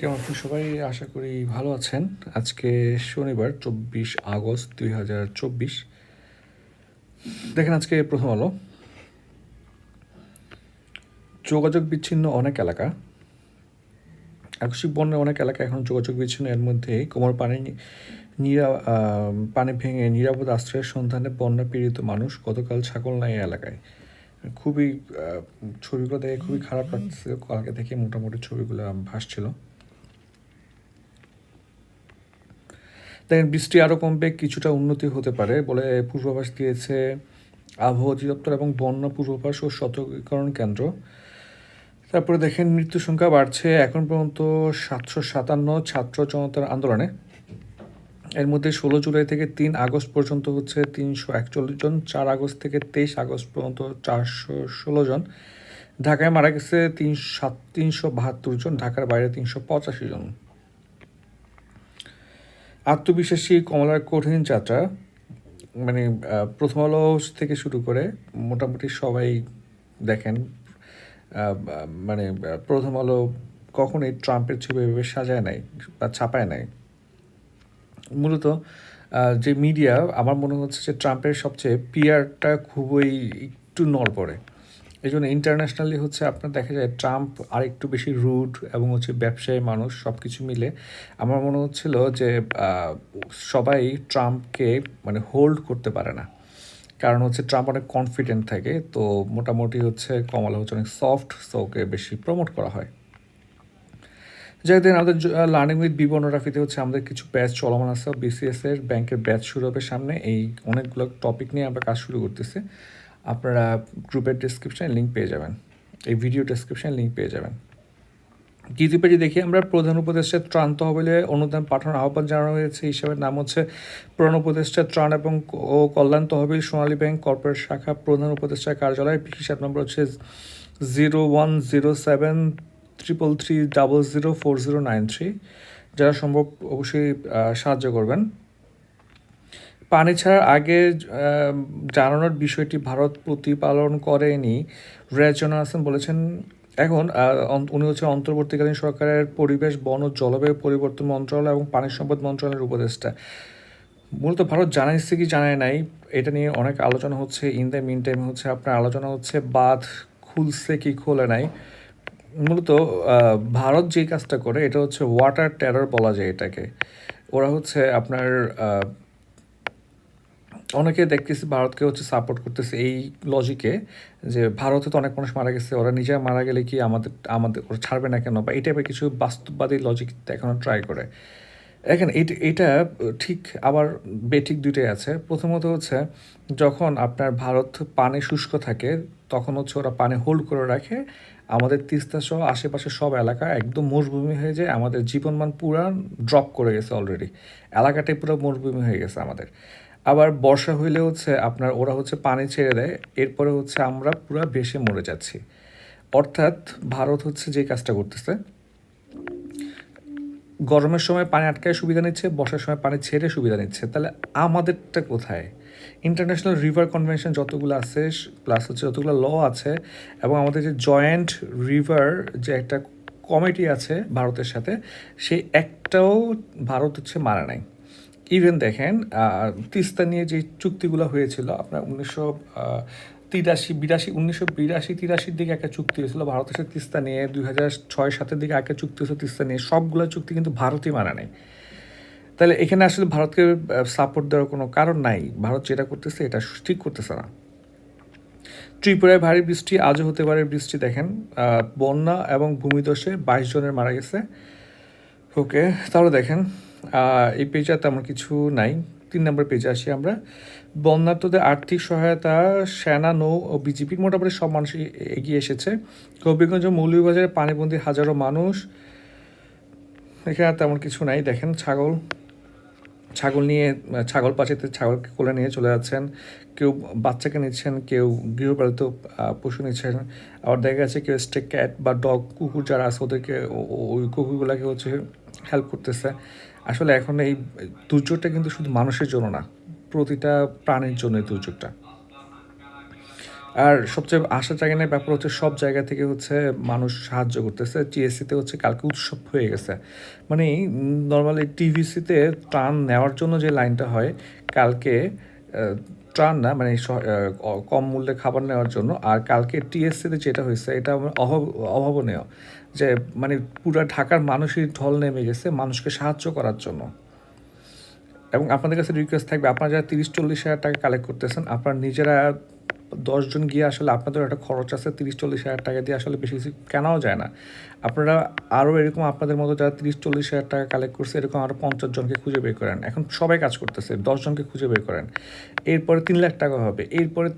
কেমন আছেন সবাই? আশা করি ভালো আছেন। আজকে শনিবার, চব্বিশ আগস্ট দুই হাজার চব্বিশ। দেখেন আজকে প্রথম আলো। যোগাযোগ বিচ্ছিন্ন অনেক এলাকা। আকস্মিক বন্যার অনেক এলাকা এখন যোগাযোগ বিচ্ছিন্ন। এর মধ্যে কোমর পানি নিরা পানি ভেঙে নিরাপদ আশ্রয়ের সন্ধানে বন্যা পীড়িত মানুষ গতকাল ছাগলনাই এলাকায়। খুবই ছবিগুলো দেখে খুবই খারাপ লাগছে কালকে থেকে মোটামুটি ছবিগুলো ভাসছিল। দেখেন, বৃষ্টি আরও কমবে, কিছুটা উন্নতি হতে পারে বলে পূর্বাভাস দিয়েছে আবহাওয়া অধিদপ্তর এবং বন্যা পূর্বাভাস ও সতর্কীকরণ কেন্দ্র। তারপরে দেখেন, মৃত্যু সংখ্যা বাড়ছে এখন পর্যন্ত সাতশো সাতান্ন ছাত্র জনতার আন্দোলনে। এর মধ্যে ষোলো জুলাই থেকে তিন আগস্ট পর্যন্ত হচ্ছে তিনশো একচল্লিশ জন, চার আগস্ট থেকে তেইশ আগস্ট পর্যন্ত চারশো ষোলো জন। ঢাকায় মারা গেছে তিনশো সাত, তিনশো বাহাত্তর জন, ঢাকার বাইরে তিনশো পঁচাশি জন। আত্মবিশ্বাসী কমলার কঠিন যাত্রা মানে প্রথম আলো থেকে শুরু করে মোটামুটি সবাই দেখেন মানে প্রথম আলো কখনোই ট্রাম্পের ছবি এভাবে সাজায় নাই বা ছাপায় নাই। মূলত যে মিডিয়া, আমার মনে হচ্ছে যে ট্রাম্পের সবচেয়ে পিয়ারটা খুবই একটু নড়বড়ে। এই জন্য ইন্টারন্যাশনালি হচ্ছে আপনার দেখা যায় ট্রাম্প আর একটু বেশি রুড এবং হচ্ছে ব্যবসায়ী মানুষ সব কিছু মিলে। আমার মনে হচ্ছিল যে সবাই ট্রাম্পকে মানে হোল্ড করতে পারে না। কারণ হচ্ছে ট্রাম্প অনেক কনফিডেন্ট থাকে, তো মোটামুটি হচ্ছে কমলা হচ্ছে অনেক সফট সো ওকে বেশি প্রমোট করা হয়। যাই দিন আমাদের লার্নিং উইথ বিবর্ণরাফিতে হচ্ছে আমাদের কিছু ব্যাচ চলমান আছে। বিসিএস এর ব্যাংকের ব্যাচ শুরু হবে সামনে। এই অনেকগুলো টপিক নিয়ে আমরা কাজ শুরু করতেছি। আপনারা গ্রুপের ডিসক্রিপশনে লিঙ্ক পেয়ে যাবেন। এই ভিডিও ডিসক্রিপশনে লিঙ্ক পেয়ে যাবেন। দ্বিতীয় পেজে দেখি, আমরা প্রধান উপদেষ্টা ত্রাণ তহবিলে অনুদান পাঠানোর আহ্বান জানানো হয়েছে। হিসাবের নাম হচ্ছে প্রধান উপদেষ্টা ত্রাণ এবং ও কল্যাণ তহবিল, সোনালী ব্যাংক কর্পোরেট শাখা, প্রধান উপদেষ্টার কার্যালয়। হিসাব নম্বর হচ্ছে zero one zero seven triple three double zero four zero nine three যারা সম্ভব অবশ্যই সাহায্য করবেন। পানি ছাড়ার আগে জানানোর বিষয়টি ভারত প্রতিপালন করেনি। রেজন হাসান বলেছেন, এখন উনি হচ্ছে অন্তর্বর্তীকালীন সরকারের পরিবেশ, বন ও জলবায়ু পরিবর্তন মন্ত্রণালয় এবং পানি সম্পদ মন্ত্রণালয়ের উপদেষ্টা। মূলত ভারত জানাইছে কি জানায় নাই, এটা নিয়ে অনেক আলোচনা হচ্ছে। ইন দ্য মিন টাইম হচ্ছে আপনার আলোচনা হচ্ছে, বাঁধ খুলছে কি খোলে নাই। মূলত ভারত যে কাজটা করে, এটা হচ্ছে ওয়াটার টেরর বলা যায় এটাকে। ওরা হচ্ছে আপনার অনেকে দেখতেছি ভারতকে হচ্ছে সাপোর্ট করতেছে এই লজিকে যে ভারতে তো অনেক মানুষ মারা গেছে, ওরা নিজে মারা গেলে কি আমাদের আমাদের ওরা ছাড়বে না কেন? বা এই টাইপের কিছু বাস্তববাদী লজিক দেখানো ট্রাই করে। এটা এটা ঠিক আবার বেঠিক দুইটাই আছে। প্রথমত হচ্ছে যখন আপনার ভারত পানি শুষ্ক থাকে, তখন হচ্ছে ওরা পানি হোল্ড করে রাখে। আমাদের তিস্তা সহ আশেপাশে সব এলাকা একদম মরুভূমি হয়ে যায়। আমাদের জীবনমান পুরা ড্রপ করে গেছে অলরেডি এলাকাটাই পুরো মরুভূমি হয়ে গেছে আমাদের। আবার বর্ষা হইলে হচ্ছে আপনার, ওরা হচ্ছে পানি ছেড়ে দেয়, এরপরে হচ্ছে আমরা পুরো ভেসে মরে যাচ্ছি। অর্থাৎ ভারত হচ্ছে যে কাজটা করতেছে, গরমের সময় পানি আটকায় সুবিধা নিচ্ছে, বর্ষার সময় পানি ছেড়ে সুবিধা নিচ্ছে। তাহলে আমাদেরটা কোথায়? ইন্টারন্যাশনাল রিভার কনভেনশন যতগুলো আছে প্লাস হচ্ছে যতগুলো ল আছে, এবং আমাদের যে জয়েন্ট রিভার যে একটা কমিটি আছে ভারতের সাথে, সেই একটাও ভারত হচ্ছে মারা নাই। ইভেন দেখেন তিস্তা নিয়ে যে চুক্তিগুলো হয়েছিল, আপনার উনিশশো তিরাশি, বিরাশি, উনিশশো বিরাশি, তিরাশির দিকে একটা চুক্তি হয়েছিল ভারতের সাথে তিস্তা নিয়ে দুই হাজার ছয়, সাতের দিকে একটা চুক্তি হয়েছিল তিস্তা নিয়ে, সবগুলো চুক্তি কিন্তু ভারতই মানা নেই। তাহলে এখানে আসলে ভারতকে সাপোর্ট দেওয়ার কোনো কারণ নাই, ভারত যেটা করতেছে এটা ঠিক করতেছে না। ত্রিপুরায় ভারী বৃষ্টি, আজও হতে পারে বৃষ্টি, দেখেন বন্যা এবং ভূমিধসে বাইশ জনের মারা গেছে। ওকে, তাহলে দেখেন এই পেজে তেমন কিছু নাই। তিন নম্বর পেজে আসি আমরা। বন্যার্থদের আর্থিক সহায়তা, সেনা, নৌ ও বিজেপির মোটামুটি সব মানুষই এগিয়ে এসেছে। কবিগঞ্জ মৌলভীবাজারে পানিবন্দী হাজারো মানুষ। এখানে তেমন কিছু নাই। দেখেন ছাগল। ছাগল নিয়ে, ছাগল পাশিতে ছাগলকে কোলে নিয়ে চলে যাচ্ছেন। কেউ বাচ্চাকে নিচ্ছেন, কেউ গৃহপালিত পশু নিচ্ছেন। আবার দেখা যাচ্ছে কেউ স্টেক ক্যাট বা ডগ কুকুর যারা আছে ওদেরকে ওই কুকুরগুলোকে হচ্ছে হেল্প করতেছে। আসলে এখন এই দুর্যোগটা কিন্তু শুধু মানুষের জন্য না, প্রতিটা প্রাণীর জন্য এই দুর্যোগটা। আর সবচেয়ে আশা জাগানোর ব্যাপার হচ্ছে সব জায়গা থেকে হচ্ছে মানুষ সাহায্য করতেছে। টিএসসিতে হচ্ছে কালকে উৎসব হয়ে গেছে। মানে নর্মালি টিভিসিতে টান নেওয়ার জন্য যে লাইনটা হয়, কালকে ট্রান না মানে কম মূল্যে খাবার নেওয়ার জন্য। আর কালকে টিএসসিতে যেটা হয়েছে, এটা অভাব, অভাবনীয়। যে মানে পুরো ঢাকার মানুষই ঢল নেমে গেছে মানুষকে সাহায্য করার জন্য। এবং আপনাদের কাছে রিকোয়েস্ট থাকবে, আপনারা যারা তিরিশ চল্লিশ হাজার টাকা কালেক্ট করতেছেন, আপনারা নিজেরা দশজন গিয়ে আসলে আপনাদের একটা খরচ আছে তিরিশ চল্লিশ হাজার টাকা দিয়ে আসলে বেশি কিছু কেনাও যায় না। আপনারা আরও এরকম আপনাদের মতো যারা তিরিশ চল্লিশ হাজার টাকা কালেক্ট করছে, এরকম আরও পঞ্চাশ জনকে খুঁজে বের করেন। এখন সবাই কাজ করতেছে, দশজনকে খুঁজে বের করেন। এরপরে তিন লাখ টাকা হবে। এরপরে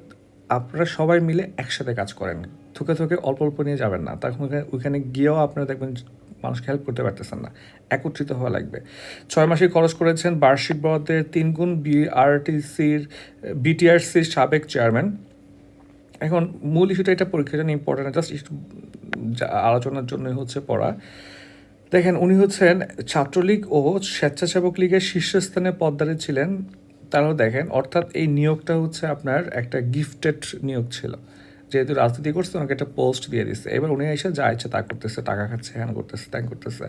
আপনারা সবাই মিলে একসাথে কাজ করেন। থুকে থুকে অল্প অল্প নিয়ে যাবেন না। তখন ওইখানে গিয়েও আপনারা দেখবেন মানুষকে হেল্প করতে পারতেছেন না। একত্রিত হওয়া লাগবে। ছয় মাসে খরচ করেছেন বার্ষিক বরাদ্দের তিন গুণ বিআরটিসির বিটিআরসির সাবেক চেয়ারম্যান এখন মূল ইস্যুটা এটা পরীক্ষার জন্য ইম্পর্টেন্ট জাস্ট আলোচনার জন্যই হচ্ছে পড়া। দেখেন, উনি হচ্ছেন ছাত্রলীগ ও স্বেচ্ছাসেবক লীগের শীর্ষস্থানে পদ্মারে ছিলেন। তারাও দেখেন, অর্থাৎ এই নিয়োগটা হচ্ছে আপনার একটা গিফটেড নিয়োগ ছিল। যেহেতু রাজনীতি করছে, ওনাকে একটা পোস্ট দিয়ে দিচ্ছে এবার উনি এসে যা ইচ্ছে তা করতেছে, টাকা খাচ্ছে, হ্যান করতেছে, ত্যান করতেছে।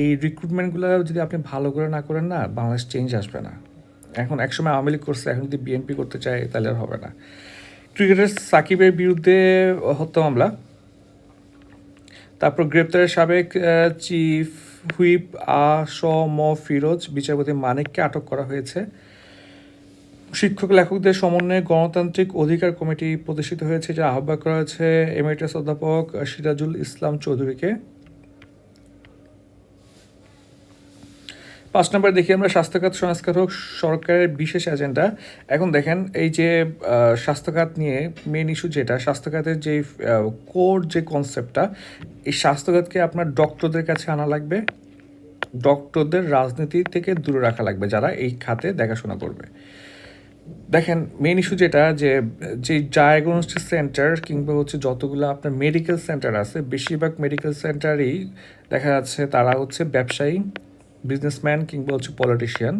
এই রিক্রুটমেন্টগুলো যদি আপনি ভালো করে না করেন না, বাংলাদেশ চেঞ্জ আসবে না। এখন একসময় আওয়ামী লীগ করছে, এখন যদি বিএনপি করতে চায়, তাহলে আর হবে না। ক্রিকেটার সাকিবের বিরুদ্ধে হত্যা মামলা। তারপর গ্রেপ্তারের সাবেক চিফ হুইপ আ স ম ফিরোজ, বিচারপতি মানিককে আটক করা হয়েছে। শিক্ষক লেখকদের সমন্বয়ে গণতান্ত্রিক অধিকার কমিটি প্রতিষ্ঠিত হয়েছে যা আহ্বায়ক করা হয়েছে এমএটিএস অধ্যাপক সিরাজুল ইসলাম চৌধুরীকে। পাঁচ নম্বর দেখি আমরা, স্বাস্থ্যখাত, সংস্কার হোক, সরকারের বিশেষ এজেন্ডা। এখন দেখেন, এই যে স্বাস্থ্যখাত নিয়ে মেন ইস্যু যেটা, স্বাস্থ্যখাতের যে কোর যে কনসেপ্টটা এই স্বাস্থ্যখাতকে আপনার ডক্টরদের কাছে আনা লাগবে। ডক্টরদের রাজনীতি থেকে দূরে রাখা লাগবে, যারা এই খাতে দেখাশোনা করবে। দেখেন মেন ইস্যু যেটা যে যে ডায়াগনস্টিক সেন্টার কিংবা হচ্ছে যতগুলো আপনার মেডিকেল সেন্টার আছে, বেশিরভাগ মেডিকেল সেন্টারই দেখা যাচ্ছে তারা হচ্ছে ব্যবসায়ী বিজনেসম্যান কিংবা হচ্ছে পলিটিশিয়ান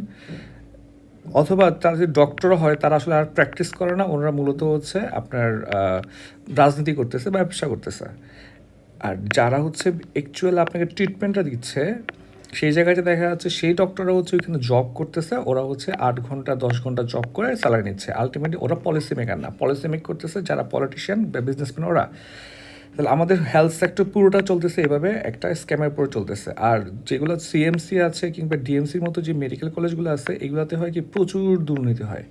অথবা তারা যদি ডক্টর হয়, তারা আসলে আর প্র্যাকটিস করে না, ওনারা মূলত হচ্ছে আপনার রাজনীতি করতেছে, ব্যবসা করতেছে। আর যারা হচ্ছে অ্যাকচুয়াল আপনাকে ট্রিটমেন্টটা দিচ্ছে সেই জায়গাতে দেখা যাচ্ছে সেই ডক্টররা হচ্ছে ওইখানে জব করতেছে, ওরা হচ্ছে আট ঘণ্টা, দশ ঘণ্টা জব করে স্যালারি নিচ্ছে। আলটিমেটলি ওরা পলিসি মেকার না পলিসি মেক করতেছে যারা পলিটিশিয়ান বা বিজনেসম্যান ওরা। তাহলে আমাদের হেলথ সেক্টর পুরোটা চলতেছে এভাবে, একটা স্ক্যামের উপর চলতেছে। আর যেগুলো সিএমসি আছে কিংবা ডিএমসির মতো যে মেডিকেল কলেজগুলো আছে, এগুলোতে হয় কি প্রচুর দুর্নীতি হয়।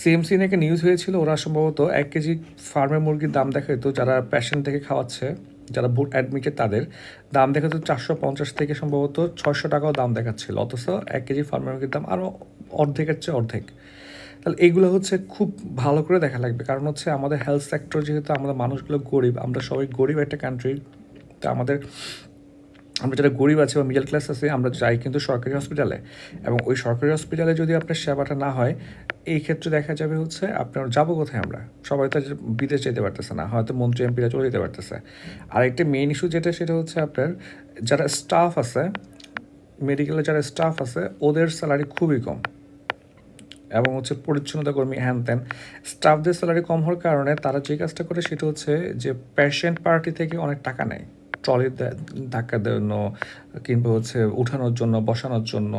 সিএমসি নাকি নিউজ হয়েছিল, ওরা সম্ভবত এক কেজি ফার্মের মুরগির দাম দেখাইতো, যারা প্যাশেন্ট থেকে খাওয়াচ্ছে। যারা বুট অ্যাডমিটেড তাদের, দাম দেখাতো চারশো পঞ্চাশ থেকে সম্ভবত ছয়শো টাকাও দাম দেখাচ্ছিল। অথচ এক কেজি ফার্মের দাম আরও অর্ধেকের চেয়ে অর্ধেক। তাহলে এইগুলো হচ্ছে খুব ভালো করে দেখা লাগবে। কারণ হচ্ছে আমাদের হেলথ সেক্টর যেহেতু আমাদের মানুষগুলো গরিব, আমরা সবাই গরিব একটা কান্ট্রি তা আমাদের আমরা যারা গরিব আছে বা মিডল ক্লাস আছে, আমরা যাই কিন্তু সরকারি হসপিটালে এবং ওই সরকারি হসপিটালে যদি আপনার সেবাটা না হয়, এই ক্ষেত্রে দেখা যাবে হচ্ছে আপনার যাব কোথায় আমরা? সবাই তো বিদেশ যেতে পারতেছে না, হয়তো মন্ত্রী এমপিরা চলে যেতে পারতেছে। আর একটা মেইন ইস্যু যেটা, সেটা হচ্ছে আপনার যারা স্টাফ আছে মেডিকেলে যারা স্টাফ আছে, ওদের স্যালারি খুবই কম। এবং হচ্ছে পরিচ্ছন্নতা কর্মী হ্যান ত্যান। স্টাফদের স্যালারি কম হওয়ার কারণে তারা যে কাজটা করে, সেটা হচ্ছে যে পেশেন্ট পার্টি থেকে অনেক টাকা নেয়। ট্রলি ধাক্কা দেওয়ানো কিংবা হচ্ছে উঠানোর জন্য, বসানোর জন্য।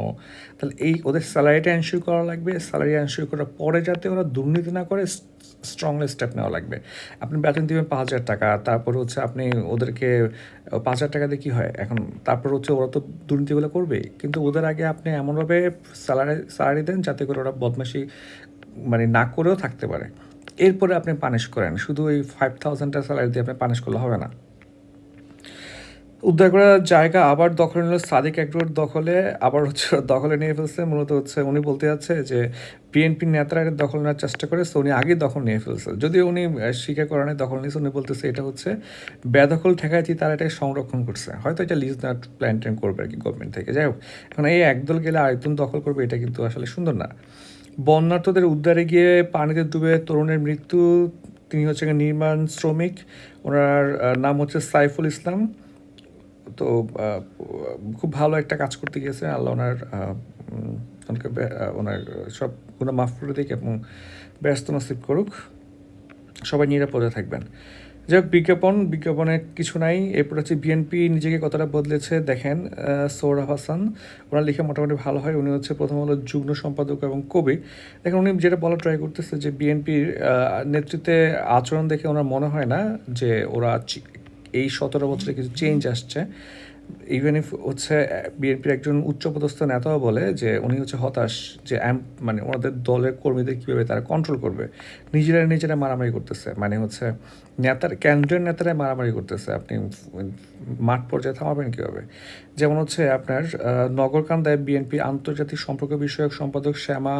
তাহলে এই ওদের স্যালারিটা এনশিওর করা লাগবে। স্যালারি এনশিওর করার পরে যাতে ওরা দুর্নীতি না করে স্ট্রংলি স্টেপ নেওয়া লাগবে। আপনি বেতন দিবেন পাঁচ হাজার টাকা, তারপর হচ্ছে আপনি ওদেরকে পাঁচ হাজার টাকা দিয়ে কী হয়? এখন তারপর হচ্ছে ওরা তো দুর্নীতিগুলো করবেই। কিন্তু ওদের আগে আপনি এমনভাবে স্যালারি স্যালারি দেন যাতে করে ওরা বদমাশি মানে না করেও থাকতে পারে। এরপরে আপনি পানিশ করেন। শুধু ওই ফাইভ থাউজেন্ডটা স্যালারি দিয়ে আপনি পানিশ করলে হবে না। উদ্ধার করা জায়গা আবার দখলে নিল সাদিক একডোর দখলে, আবার হচ্ছে দখলে নিয়ে ফেলছে। মূলত হচ্ছে উনি বলতে যাচ্ছে যে বিএনপি নেতারা এটা দখল নেওয়ার চেষ্টা করে, সো উনি আগেই দখল নিয়ে ফেলছে। যদিও উনি স্বীকার করেন দখল নিয়েছে, উনি বলতেছে এটা হচ্ছে বেদখল ঠেকাইছি, তারা এটা সংরক্ষণ করছে। হয়তো এটা লিজ না প্ল্যান ট্যান করবে আর কি গভর্নমেন্ট থেকে। যাই হোক, এখন এই একদল গেলে আরেকজন দখল করবে, এটা কিন্তু আসলে সুন্দর না। বন্যার্থদের উদ্ধারে গিয়ে পানিতে ডুবে তরুণের মৃত্যু, তিনি হচ্ছে নির্মাণ শ্রমিক, ওনার নাম হচ্ছে সাইফুল ইসলাম। তো খুব ভালো একটা কাজ করতে গিয়েছে আল্লাহ ওনার ওনাকে ওনার সব গুণা মাফ করে দিক এবং ব্যস্ত নসিব করুক। সবাই নিরাপদে থাকবেন। যাই হোক, বিজ্ঞাপন, বিজ্ঞাপনে কিছু নাই। এরপর হচ্ছে বিএনপি নিজেকে কতটা বদলেছে দেখেন সৌরভ হাসান। ওনার লিখে মোটামুটি ভালো হয়। উনি হচ্ছে প্রথম হলো যুগ্ম সম্পাদক এবং কবি। দেখেন উনি যেটা বলা ট্রাই করতেছে যে বিএনপির নেতৃত্বে আচরণ দেখে ওনার মনে হয় না যে ওরা এই সতেরো বছরে কিছু চেঞ্জ আসছে। ইভেন ইফ হচ্ছে বিএনপির একজন উচ্চপদস্থ নেতাও বলে যে, উনি হচ্ছে হতাশ যে মানে ওনাদের দলের কর্মীদের কীভাবে তারা কন্ট্রোল করবে। নিজেরা নিজেরা মারামারি করতেছে। মানে হচ্ছে, নেতার, কেন্দ্রের নেতারা মারামারি করতেছে। আপনি মাঠ পর্যায়ে থামাবেন কীভাবে? যেমন হচ্ছে আপনার নগরকান্দায় বিএনপি আন্তর্জাতিক সম্পর্ক বিষয়ক সম্পাদক শ্যামা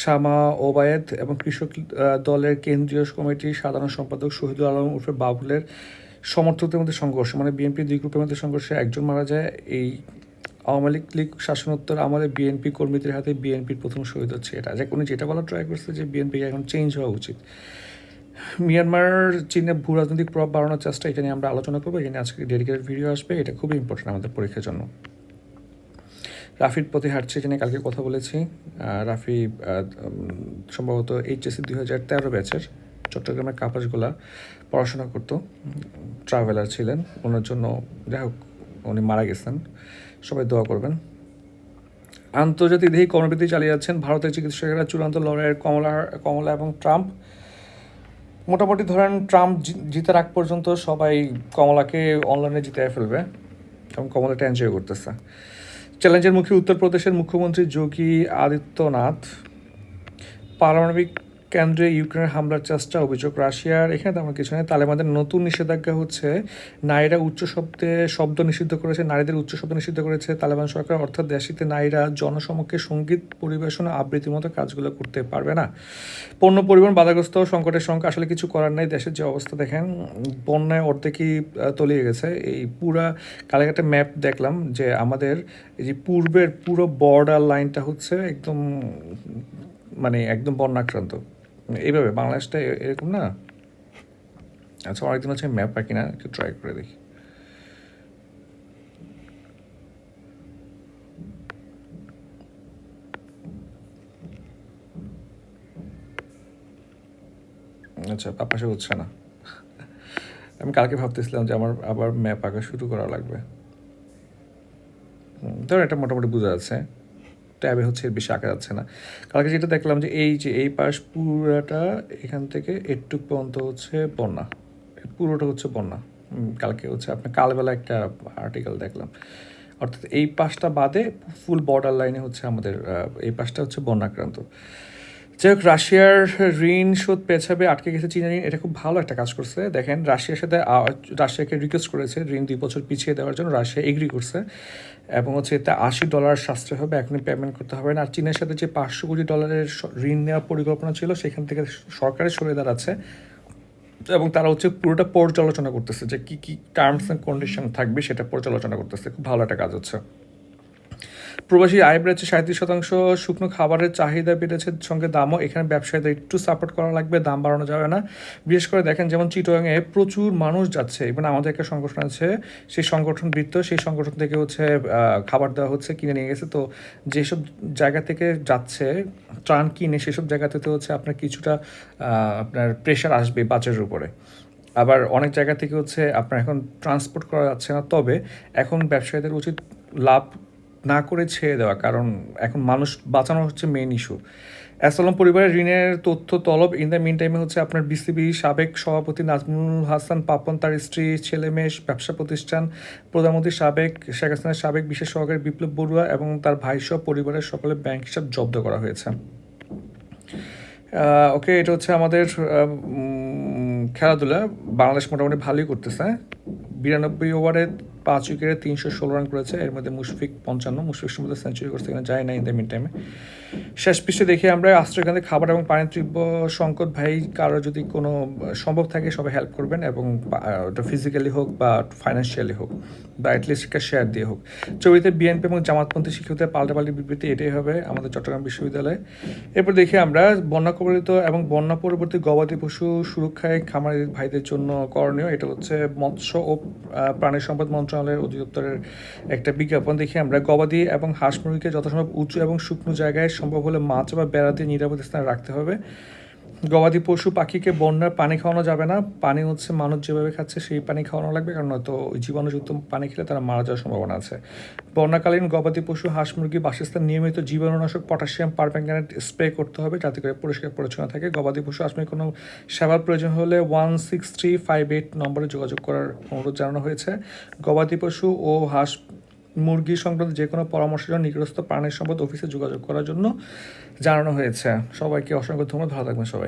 শ্যামা ওবায়েদ এবং কৃষক দলের কেন্দ্রীয় কমিটির সাধারণ সম্পাদক শহীদুল আলম উর্ফে বাবুলের সমর্থকদের মধ্যে সংঘর্ষ মানে বিএনপি দুই গ্রুপের মধ্যে সংঘর্ষে একজন মারা যায়। এই আওয়ামী লীগ লীগ শাসনোত্তর আমাদের বিএনপি কর্মীদের হাতে বিএনপির প্রথম শহীদ হচ্ছে এটা। যে উনি যেটা বলা ট্রাই করছে যে বিএনপি এখন চেঞ্জ হওয়া উচিত। মিয়ানমার চীনে ভূ রাজনৈতিক প্রভাব বাড়ানোর চেষ্টা এটা নিয়ে আমরা আলোচনা করব। এখানে আজকে ডেডিকেটেড ভিডিও আসবে। এটা খুবই ইম্পর্টেন্ট আমাদের পরীক্ষার জন্য। রাফির প্রতি হাঁটছে এটা নিয়ে কালকে কথা বলেছি। রাফি সম্ভবত এইচএসসি দুই হাজার তেরো ব্যাচের। চট্টগ্রামের কাপাসগোলা পড়াশোনা করতো ট্রাভেলার ছিলেন। ওনার জন্য যাই হোক, উনি মারা গেছেন। সবাই দোয়া করবেন। আন্তর্জাতিক দেহি কর্মবৃদ্ধি চালিয়ে যাচ্ছেন ভারতের চিকিৎসকেরা। চূড়ান্ত লড়াইয়ের কমলা কমলা এবং ট্রাম্প। মোটামুটি ধরেন, ট্রাম্প জিতার আগ পর্যন্ত সবাই কমলাকে অনলাইনে জিতে ফেলবে এবং কমলাটা এনজয় করতেছে। চ্যালেঞ্জের মুখে উত্তরপ্রদেশের মুখ্যমন্ত্রী যোগী আদিত্যনাথ। পারমাণবিক কেন্দ্রে ইউক্রেনের হামলার চেষ্টা, অভিযোগ রাশিয়ার। এখানে তেমন কিছু নেই। তালেবানদের নতুন নিষেধাজ্ঞা হচ্ছে, নারীরা উচ্চ শব্দে শব্দ নিষিদ্ধ করেছে, নারীদের উচ্চ শব্দ নিষিদ্ধ করেছে তালেবান সরকার। অর্থাৎ দেশিতে নারীরা জনসমক্ষে সংগীত পরিবেশন আবৃত্তির মতো কাজগুলো করতে পারবে না। পণ্য পরিবহন বাধাগ্রস্ত, সংকটের সংখ্যা আসলে কিছু করার নেই। দেশের যে অবস্থা দেখেন, বন্যায় অর্ধেকই তলিয়ে গেছে। এই পুরা কালকে ম্যাপ দেখলাম যে আমাদের এই যে পূর্বের পুরো বর্ডার লাইনটা হচ্ছে একদম মানে একদম বন্যাক্রান্ত। এইভাবে, বাংলাদেশটা এরকম না? আচ্ছা অনেকদিন হচ্ছে ম্যাপ পাই কিনা একটু ট্রাই করে দেখি। আচ্ছা পাশে হচ্ছে না। আমি কালকে ভাবতেছিলাম যে আমার আবার ম্যাপ আঁকা শুরু করা লাগবে। ধরো, এটা মোটামুটি বোঝা যাচ্ছে। ট্যাবে হচ্ছে এর বেশি আঁকা যাচ্ছে না। কালকে যেটা দেখলাম যে এই যে এই পাশ পুরাটা এখান থেকে এটুক পর্যন্ত হচ্ছে বন্যা। পুরোটা হচ্ছে বন্যা। কালকে হচ্ছে আপনার কালবেলা একটা আর্টিকেল দেখলাম। অর্থাৎ এই পাশটা বাদে ফুল বর্ডার লাইনে হচ্ছে আমাদের এই পাশটা হচ্ছে বন্যাক্রান্ত। যাই হোক রাশিয়ার ঋণ শোধ পেছাবে আটকে গেছে চীনা ঋণ। এটা খুব ভালো একটা কাজ করছে। দেখেন, রাশিয়ার সাথে রাশিয়াকে রিকোয়েস্ট করেছে ঋণ দুই বছর পিছিয়ে দেওয়ার জন্য। রাশিয়া এগ্রি করছে। এবং হচ্ছে এতে আশি ডলার সাশ্রয় হবে, এখনই পেমেন্ট করতে হবে না। আর চীনের সাথে যে পাঁচশো কোটি ডলারের ঋণ নেওয়ার পরিকল্পনা ছিল, সেখান থেকে সরকারের সরে দাঁড়াচ্ছে। এবং তারা হচ্ছে পুরোটা পর্যালোচনা করতেছে যে কি কি টার্মস অ্যান্ড কন্ডিশন থাকবে সেটা পর্যালোচনা করতেছে। খুব ভালো একটা কাজ হচ্ছে। প্রবাসী আয় বেড়েছে সাঁত্রিশ শতাংশ, শুকনো খাবারের চাহিদা বেড়েছে সঙ্গে দামও। এখানে ব্যবসায়ীদের একটু সাপোর্ট করা লাগবে, দাম বাড়ানো যাবে না। বিশেষ করে দেখেন, যেমন চিটোয়াংয়ে প্রচুর মানুষ যাচ্ছে। এবং আমাদের একটা সংগঠন আছে, সেই সংগঠন বৃত্ত, সেই সংগঠন থেকে হচ্ছে খাবার দেওয়া হচ্ছে, কিনে নিয়ে গেছে। তো যেসব জায়গা থেকে যাচ্ছে, ত্রাণ কিনে সেসব জায়গাতে তো হচ্ছে আপনার কিছুটা আপনার প্রেশার আসবে বাজারের উপরে। আবার অনেক জায়গা থেকে হচ্ছে আপনার এখন ট্রান্সপোর্ট করা যাচ্ছে না। তবে এখন ব্যবসায়ীদের উচিত লাভ না করে ছেড়ে দেওয়া, কারণ এখন মানুষ বাঁচানো হচ্ছে মেইন ইস্যু অ্যাসালাম পরিবারের ঋণের তথ্য তলব। ইন দ্য মিন টাইমে হচ্ছে আপনার বিসিবি সাবেক সভাপতি নাজমুল হাসান পাপন, তার স্ত্রী, ছেলে মেয়ে, ব্যবসা প্রতিষ্ঠান প্রধানমন্ত্রী সাবেক, শেখ হাসিনার সাবেক বিশেষ সহকারী বিপ্লব বড়ুয়া এবং তার ভাইসহ পরিবারের সকলে ব্যাংক হিসাব জব্দ করা হয়েছে। ওকে এটা হচ্ছে আমাদের খেলাধুলা। বাংলাদেশ মোটামুটি ভালোই করতেছে বিরানব্বই ওভারে পাঁচ উইকেটে তিনশো ষোলো রান করেছে। এর মধ্যে মুশফিক পঞ্চান্ন। মুশফিক সম্ভবত সেঞ্চুরি করছে কিনা যায় না ইন দ্য মিন টাইমে শেষ পৃষ্ঠে দেখে আমরা আশ্রয়কেন্দ্রে খাবার এবং পানির তীব্র সংকট। ভাই, কারও যদি কোনো সম্ভব থাকে সবাই হেল্প করবেন এবং ওটা ফিজিক্যালি হোক বা ফাইন্যান্সিয়ালি হোক বা অ্যাটলিস্ট একটা শেয়ার দিয়ে হোক। ছবিতে বিএনপি এবং জামাতপন্থী শিক্ষকদের পাল্টাপাল্টি বিবৃতি এটাই হবে আমাদের চট্টগ্রাম বিশ্ববিদ্যালয়ে। এরপর দেখি আমরা বন্যা কবলিত এবং বন্যা পরবর্তী গবাদি পশু সুরক্ষায় খামারি ভাইদের জন্য করণীয়। এটা হচ্ছে মৎস্য ও প্রাণী সম্পদ মন্ত্রণালয়ের অধিদপ্তরের একটা বিজ্ঞাপন দেখি আমরা গবাদি এবং হাঁস মুরগিকে যথাসম্ভব উঁচু এবং শুকনো জায়গায় সম্ভব হলে মাছ বা বেড়াতে নিরাপদ স্থানে রাখতে হবে। গবাদি পশু পাখিকে বন্যার পানি খাওয়ানো যাবে না। পানি হচ্ছে মানুষ যেভাবে খাচ্ছে সেই পানি খাওয়ানো লাগবে, কারণ হয়তো ওই জীবাণুযুক্ত পানি খেলে তারা মারা যাওয়ার সম্ভাবনা আছে। বন্যাকালীন গবাদি পশু, হাঁস মুরগি, বাসস্থান, নিয়মিত জীবাণুনাশক, পটাশিয়াম পারম্যাঙ্গানেট স্প্রে করতে হবে যাতে করে পরিষ্কার পরিচ্ছন্ন থাকে। গবাদি পশু মুরগির কোনো সেবার প্রয়োজন হলে one six three five eight নম্বরে যোগাযোগ করার অনুরোধ জানানো হয়েছে। গবাদি পশু ও হাঁস মুরগি সংক্রান্ত যে কোনো পরামর্শের জন্য নিকটস্থ প্রাণী সম্পদ অফিসে যোগাযোগ করার জন্য জানানো হয়েছে। সবাইকে অসংখ্য ধন্যবাদ, ভালো থাকবেন সবাই।